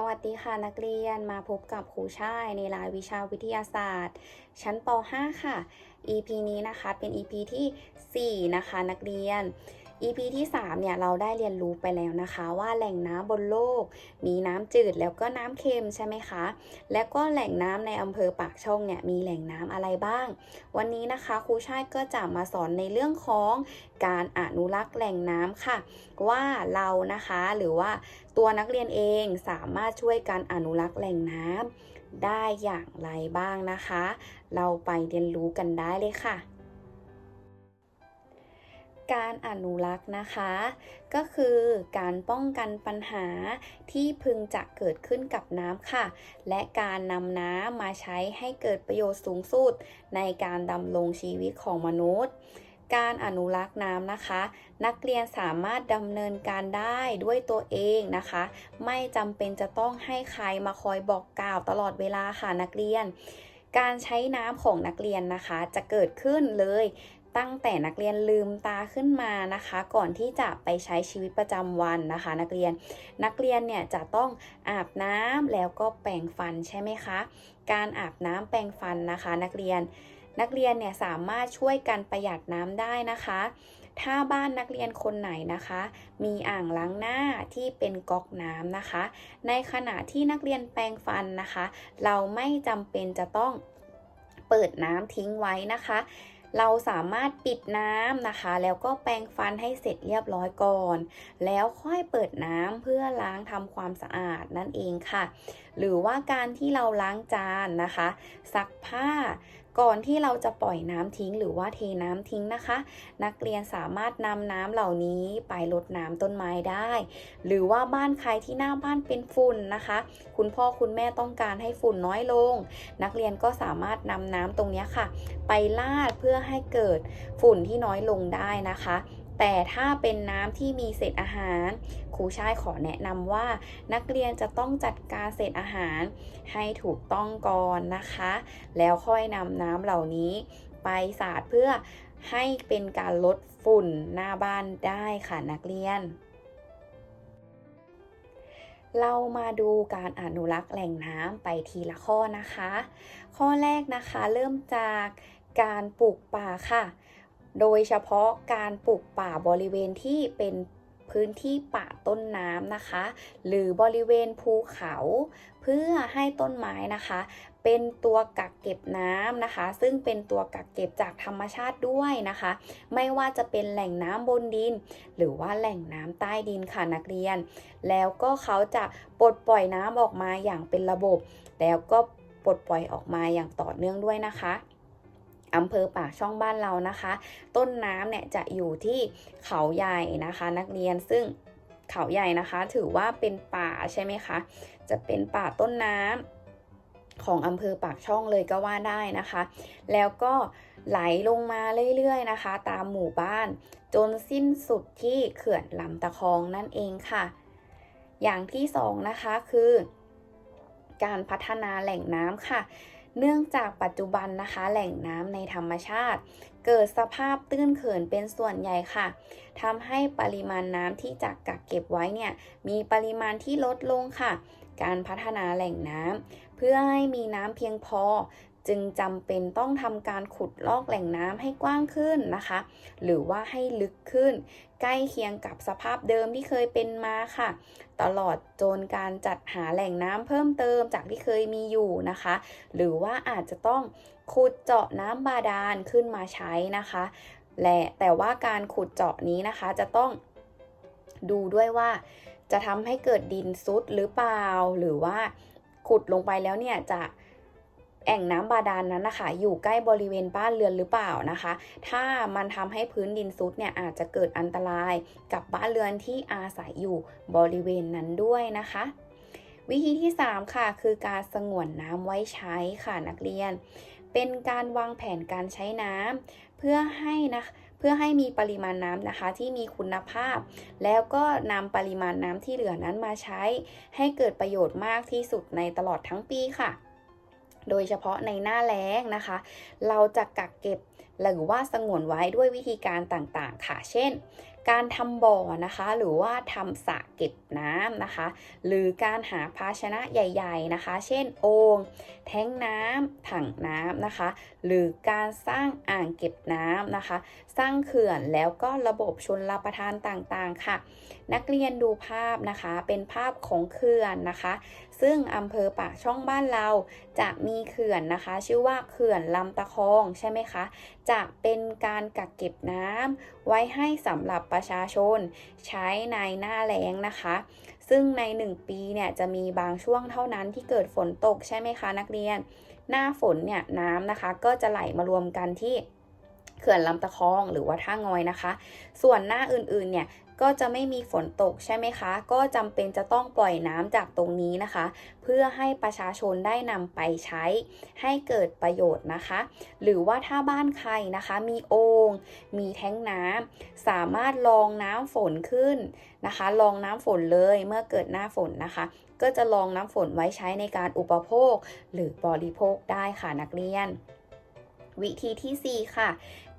สวัสดีค่ะนักเรียนมาพบกับครูช่ายในรายวิชาวิทยาศาสตร์ ชั้นป .5 ค่ะ EP นี้นะคะเป็น EP ที่ 4 นะคะนักเรียน EP ที่ 3 เนี่ย เราได้เรียนรู้ไปแล้วนะคะว่าแหล่งน้ำบนโลก มีน้ำจืดแล้วก็น้ำเค็มใช่ไหมคะ และก็แหล่งน้ำในอำเภอปากช่องเนี่ย มีแหล่งน้ำอะไรบ้าง วันนี้นะคะครูชายก็จะมาสอนในเรื่องของการอนุรักษ์แหล่งน้ำค่ะ ว่าเรานะคะหรือว่าตัวนักเรียนเองสามารถช่วยการอนุรักษ์แหล่งน้ำได้อย่างไรบ้างนะคะ เราไปเรียนรู้กันได้เลยค่ะ การอนุรักษ์นะคะ ก็คือการป้องกันปัญหาที่พึงจะเกิดขึ้นกับน้ำค่ะ และการนำน้ำมาใช้ให้เกิดประโยชน์สูงสุด ในการดำรงชีวิตของมนุษย์ การอนุรักษ์น้ำนะคะ นักเรียนสามารถดำเนินการได้ด้วยตัวเองนะคะ ไม่จำเป็นจะต้องให้ใครมาคอยบอกกล่าวตลอดเวลาค่ะนักเรียนการใช้น้ำของนักเรียนนะคะ จะเกิดขึ้นเลย ตั้งแต่นักเรียนลืมตาขึ้นมานะคะ ก่อนที่จะไปใช้ชีวิตประจำวันนะคะ นักเรียนนักเรียนเนี่ยจะต้องอาบน้ำแล้วก็แปรงฟันใช่ไหมคะ การอาบน้ำแปรงฟันนะคะ นักเรียนนักเรียนเนี่ยสามารถช่วยกันประหยัดน้ำได้นะคะ ถ้าบ้านนักเรียนคนไหนนะคะ มีอ่างล้างหน้าที่เป็นก๊อกน้ำนะคะ ในขณะที่นักเรียนแปรงฟันนะคะ เราไม่จำเป็นจะต้องเปิดน้ำทิ้งไว้นะคะ เราสามารถปิดน้ำนะคะ แล้วก็แปรงฟันให้เสร็จเรียบร้อยก่อน แล้วค่อยเปิดน้ำเพื่อล้างทำความสะอาดนั่นเองค่ะ หรือว่าการที่เราล้างจานนะคะ ซักผ้า ก่อนที่เราจะปล่อยน้ำทิ้งหรือว่าเทน้ำทิ้งนะคะ นักเรียนสามารถนำน้ำเหล่านี้ไปรดน้ำต้นไม้ได้ หรือว่าบ้านใครที่หน้าบ้านเป็นฝุ่นนะคะ คุณพ่อคุณแม่ต้องการให้ฝุ่นน้อยลง นักเรียนก็สามารถนำน้ำตรงนี้ค่ะ ไปลาดเพื่อให้เกิดฝุ่นที่น้อยลงได้นะคะ แต่ถ้าเป็นน้ำที่มีเศษอาหาร ครูชายขอแนะนำว่า นักเรียนจะต้องจัดการเศษอาหารให้ถูกต้องก่อนนะคะ แล้วค่อยนำน้ำเหล่านี้ไปสาดเพื่อให้เป็นการลดฝุ่นหน้าบ้านได้ค่ะนักเรียน เรามาดูการอนุรักษ์แหล่งน้ำไปทีละข้อนะคะ ข้อแรกนะคะเริ่มจากการปลูกป่าค่ะ โดยเฉพาะการปลูกป่าบริเวณที่เป็นพื้นที่ป่าต้นน้ำนะคะ หรือบริเวณภูเขา เพื่อให้ต้นไม้นะคะ เป็นตัวกักเก็บน้ำนะคะ ซึ่งเป็นตัวกักเก็บจากธรรมชาติด้วยนะคะ ไม่ว่าจะเป็นแหล่งน้ำบนดิน หรือว่าแหล่งน้ำใต้ดินค่ะนักเรียน แล้วก็เขาจะปลดปล่อยน้ำออกมาอย่างเป็นระบบ แล้วก็ปลดปล่อยออกมาอย่างต่อเนื่องด้วยนะคะ อำเภอปากช่องบ้านเรานะคะ ต้นน้ำเนี่ยจะอยู่ที่เขาใหญ่นะคะ นักเรียนซึ่งเขาใหญ่นะคะ ถือว่าเป็นป่าใช่ไหมคะ จะเป็นป่าต้นน้ำของอำเภอปากช่องเลยก็ว่าได้นะคะ แล้วก็ไหลลงมาเรื่อยๆนะคะ ตามหมู่บ้าน จนสิ้นสุดที่เขื่อนลำตะคองนั่นเองค่ะ อย่างที่สองนะคะคือ การพัฒนาแหล่งน้ำค่ะ เนื่องจากปัจจุบันนะคะ แหล่งน้ำในธรรมชาติ เกิดสภาพตื้นเขินเป็นส่วนใหญ่ค่ะทำให้ปริมาณน้ำที่จะกักเก็บไว้เนี่ยมีปริมาณที่ลดลงค่ะ การพัฒนาแหล่งน้ำเพื่อให้มีน้ำเพียงพอ จึงจำเป็นต้องทำการขุดลอกแหล่งน้ำให้กว้างขึ้นนะคะ หรือว่าให้ลึกขึ้น ใกล้เคียงกับสภาพเดิมที่เคยเป็นมาค่ะ ตลอดจนการจัดหาแหล่งน้ำเพิ่มเติมจากที่เคยมีอยู่นะคะ หรือว่าอาจจะต้องขุดเจาะน้ำบาดาลขึ้นมาใช้นะคะและแต่ว่าการขุดเจาะนี้นะคะจะต้องดูด้วยว่า จะทำให้เกิดดินซุดหรือเปล่า หรือว่าขุดลงไปแล้วเนี่ยจะ แอ่งน้ำบาดาลนนั้นนะคะ อยู่ใกล้บริเวณบ้านเรือนหรือเปล่านะคะ ถ้ามันทำให้พื้นดินซุดเนี่ยอาจจะเกิดอันตรายกับบ้านเรือนที่อาศัยอยู่บริเวณนั้นด้วยนะคะ วิธีที่ 3 ค่ะ คือการสงวนน้ำไว้ใช้ค่ะนักเรียน เป็นการวางแผนการใช้น้ำเพื่อให้นะเพื่อให้มีปริมาณน้ำนะคะที่มีคุณภาพ แล้วก็นำปริมาณน้ำที่เหลือนั้นมาใช้ ให้เกิดประโยชน์มากที่สุดในตลอดทั้งปีค่ะ โดยเฉพาะในหน้าแล้งนะคะ เราจะกักเก็บหรือว่าสงวนไว้ด้วยวิธีการต่างๆ ค่ะ เช่น การทำบ่อนะคะ หรือว่าทำสระเก็บน้ำนะคะ หรือการหาภาชนะใหญ่ๆนะคะ เช่นโอ่งแท้งน้ำถังน้ำนะคะ หรือการสร้างอ่างเก็บน้ำนะคะ สร้างเขื่อนแล้วก็ระบบชนรับประทานต่างๆค่ะ นักเรียนดูภาพนะคะเป็นภาพของเขื่อนนะคะ ซึ่งอำเภอปากช่องบ้านเราจะมีเขื่อนนะคะ ชื่อว่าเขื่อนลำตะคองใช่ไหมคะ จะเป็นการกักเก็บน้ำไว้ให้สำหรับประชาชน ใช้ในหน้าแล้งนะคะ ซึ่งใน 1 ปีเนี่ยจะมีบางช่วงเท่านั้นที่เกิดฝนตกใช่ไหมคะนักเรียน หน้าฝนเนี่ยน้ำนะคะ ก็จะไหลมารวมกันที่เขื่อนลำตะคองหรือว่าท่างอยนะคะ ส่วนหน้าอื่นๆเนี่ย ก็จะไม่มีฝนตกใช่ไหมคะ ก็จำเป็นจะต้องปล่อยน้ำจากตรงนี้นะคะ เพื่อให้ประชาชนได้นำไปใช้ ให้เกิดประโยชน์นะคะ หรือว่าถ้าบ้านใครนะคะ มีโอ่งมีแท้งน้ำสามารถรองน้ำฝนขึ้นนะคะรองน้ำฝนเลยเมื่อเกิดหน้าฝนนะคะ ก็จะรองน้ำฝนไว้ใช้ในการอุปโภค หรือบริโภคได้ค่ะนักเรียนวิธีที่ 4 ค่ะ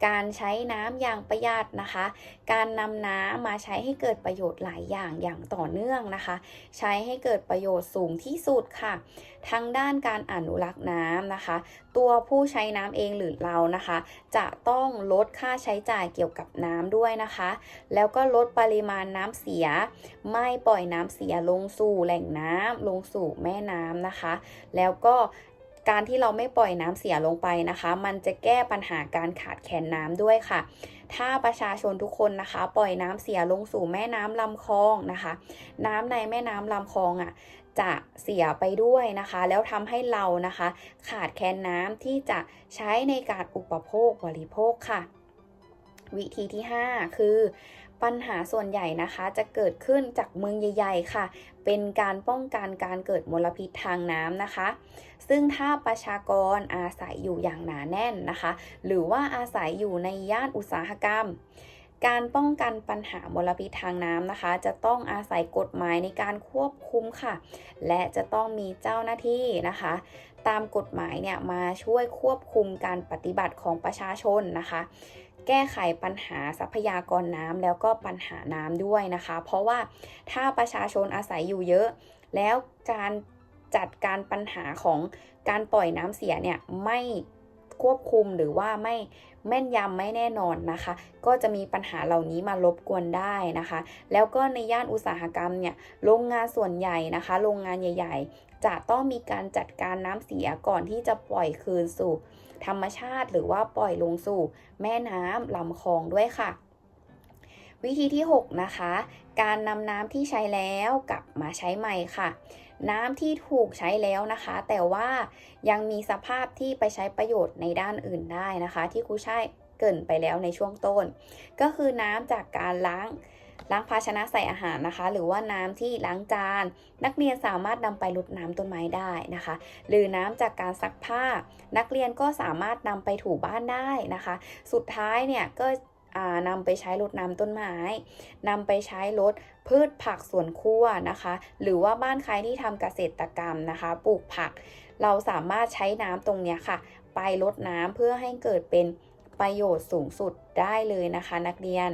การใช้น้ำอย่างประหยัดนะคะ การนำน้ำมาใช้ให้เกิดประโยชน์หลายอย่างอย่างต่อเนื่องนะคะ ใช้ให้เกิดประโยชน์สูงที่สุดค่ะทั้งด้านการอนุรักษ์น้ำนะคะ ตัวผู้ใช้น้ำเองหรือเรานะคะ จะต้องลดค่าใช้จ่ายเกี่ยวกับน้ำด้วยนะคะ แล้วก็ลดปริมาณน้ำเสีย ไม่ปล่อยน้ำเสียลงสู่แหล่งน้ำลงสู่แม่น้ำนะคะ แล้วก็ การที่เราไม่ปล่อยน้ำเสียลงไปนะคะ มันจะแก้ปัญหาการขาดแคลนน้ำด้วยค่ะ ถ้าประชาชนทุกคนนะคะ ปล่อยน้ำเสียลงสู่แม่น้ำลำคลองนะคะ น้ำในแม่น้ำลำคลองอะจะเสียไปด้วยนะคะ แล้วทำให้เรานะคะ ขาดแคลนน้ำที่จะใช้ในการอุปโภคบริโภคค่ะ วิธีที่ 5 คือ ปัญหาส่วนใหญ่นะคะจะเกิดขึ้นจากเมืองใหญ่ ๆ ค่ะ เป็นการป้องกันการเกิดมลพิษทางน้ำนะคะ ซึ่งถ้าประชากรอาศัยอยู่อย่างหนาแน่นนะคะ หรือว่าอาศัยอยู่ในย่านอุตสาหกรรม การป้องกันปัญหามลพิษทางน้ำนะคะ จะต้องอาศัยกฎหมายในการควบคุมค่ะ และจะต้องมีเจ้าหน้าที่นะคะ ตามกฎหมายเนี่ยมาช่วยควบคุมการปฏิบัติของประชาชนนะคะ แก้ไขปัญหาทรัพยากรน้ำแล้วก็ปัญหาน้ำด้วยนะคะ เพราะว่าถ้าประชาชนอาศัยอยู่เยอะ แล้วการจัดการปัญหาของการปล่อยน้ำเสียเนี่ยไม่ ควบคุมหรือว่าไม่แม่นยำไม่แน่นอนนะคะ ก็จะมีปัญหาเหล่านี้มารบกวนได้นะคะ แล้วก็ในย่านอุตสาหกรรมเนี่ยโรงงานส่วนใหญ่นะคะ โรงงานใหญ่ ๆ จะต้องมีการจัดการน้ำเสียก่อนที่จะปล่อยคืนสู่ ธรรมชาติหรือว่าปล่อยลงสู่ แม่น้ำลำคลองด้วยค่ะ วิธีที่ 6 นะคะ การนำน้ำที่ใช้แล้วกลับมาใช้ใหม่ค่ะ น้ำที่ถูกใช้แล้วนะคะ แต่ว่ายังมีสภาพที่ไปใช้ประโยชน์ในด้านอื่นได้นะคะ ที่ครูใช้เกินไปแล้วในช่วงต้น ก็คือน้ำจากการล้างล้างภาชนะใส่อาหารนะคะ หรือว่าน้ำที่ล้างจาน นักเรียนสามารถนำไปรดน้ำต้นไม้ได้นะคะ หรือน้ำจากการซักผ้า นักเรียนก็สามารถนำไปถูบ้านได้นะคะ สุดท้ายเนี่ยก็ นำไปใช้รดน้ำต้นไม้นำไปใช้รดพืชผักสวนครัวนะคะ หรือว่าบ้านใครที่ทำเกษตรกรรมนะคะ ปลูกผัก เราสามารถใช้น้ำตรงนี้ค่ะ ไปรดน้ำเพื่อให้เกิดเป็นประโยชน์สูงสุดได้เลยนะคะ นักเรียน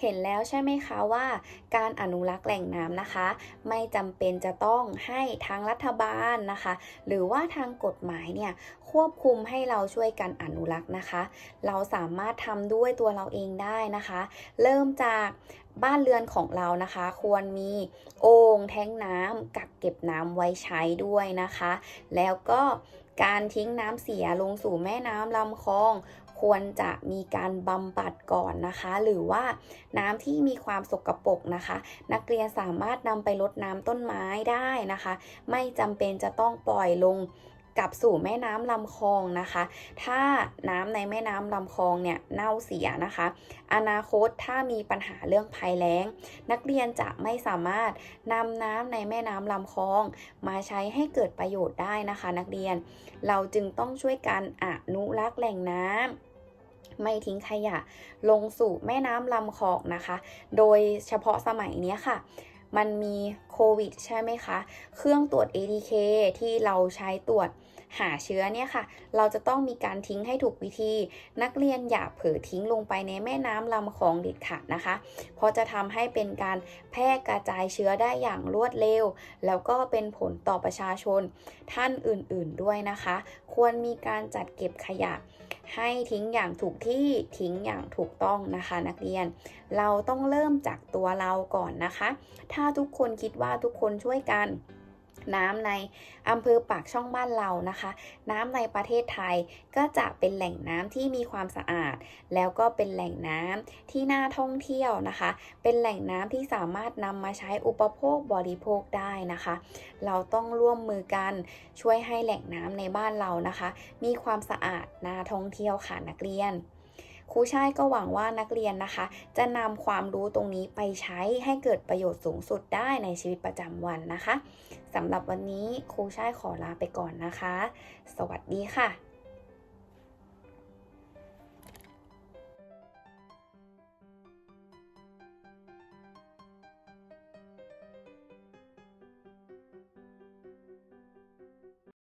เห็นแล้วใช่ไหมคะว่า การอนุรักษ์แหล่งน้ำนะคะ ไม่จำเป็นจะต้องให้ทางรัฐบาลนะคะ หรือว่าทางกฎหมายเนี่ยควบคุมให้เราช่วยกันอนุรักษ์นะคะ เราสามารถทำด้วยตัวเราเองได้นะคะ เริ่มจากบ้านเรือนของเรานะคะ ควรมีโอ่งแท้งน้ำกักเก็บน้ำไว้ใช้ด้วยนะคะ แล้วก็การทิ้งน้ำเสียลงสู่แม่น้ำลำคลอง ควรจะมีการบำบัดก่อนนะคะ หรือว่าน้ำที่มีความสกรปรกนะคะ นักเรียนสามารถนำไปรดน้ำต้นไม้ได้นะคะ ไม่จำเป็นจะต้องปล่อยลงกลับสู่แม่น้ำลำคลองนะคะ ถ้าน้ำในแม่น้ำลำคลองเนี่ยเน่าเสียนะคะ อนาคตถ้ามีปัญหาเรื่องภัยแล้ง นักเรียนจะไม่สามารถนำน้ำในแม่น้ำลำคลอง มาใช้ให้เกิดประโยชน์ได้นะคะ นักเรียน เราจึงต้องช่วยกันอนุรักษ์แหล่งน้ำ ไม่ทิ้งขยะ ลงสู่แม่น้ำลำคลองนะคะ โดยเฉพาะสมัยนี้ค่ะมันมีโควิดใช่ไหมคะ เครื่องตรวจ ATK ที่เราใช้ตรวจ หาเชื้อเนี่ยค่ะ เราจะต้องมีการทิ้งให้ถูกวิธี นักเรียนอย่าเผลอทิ้งลงไปในแม่น้ำลำคลองเด็ดขาดนะคะ เพราะจะทำให้เป็นการแพร่กระจายเชื้อได้อย่างรวดเร็ว แล้วก็เป็นผลต่อประชาชนท่านอื่นๆด้วยนะคะ ควรมีการจัดเก็บขยะให้ทิ้งอย่างถูกที่ทิ้งอย่างถูกต้องนะคะนักเรียน เราต้องเริ่มจากตัวเราก่อนนะคะ ถ้าทุกคนคิดว่าทุกคนช่วยกัน น้ำในอำเภอปากช่องบ้านเรานะคะ น้ำในประเทศไทยก็จะเป็นแหล่งน้ำที่มีความสะอาด แล้วก็เป็นแหล่งน้ำที่น่าท่องเที่ยวนะคะ เป็นแหล่งน้ำที่สามารถนำมาใช้อุปโภคบริโภคได้นะคะ เราต้องร่วมมือกันช่วยให้แหล่งน้ำในบ้านเรานะคะ มีความสะอาดน่าท่องเที่ยวค่ะนักเรียน ครูชายก็หวังว่านักเรียนนะคะ จะนำความรู้ตรงนี้ไปใช้ให้เกิดประโยชน์สูงสุดได้ในชีวิตประจำวันนะคะสำหรับวันนี้ครูชายขอลาไปก่อนนะคะ สวัสดีค่ะ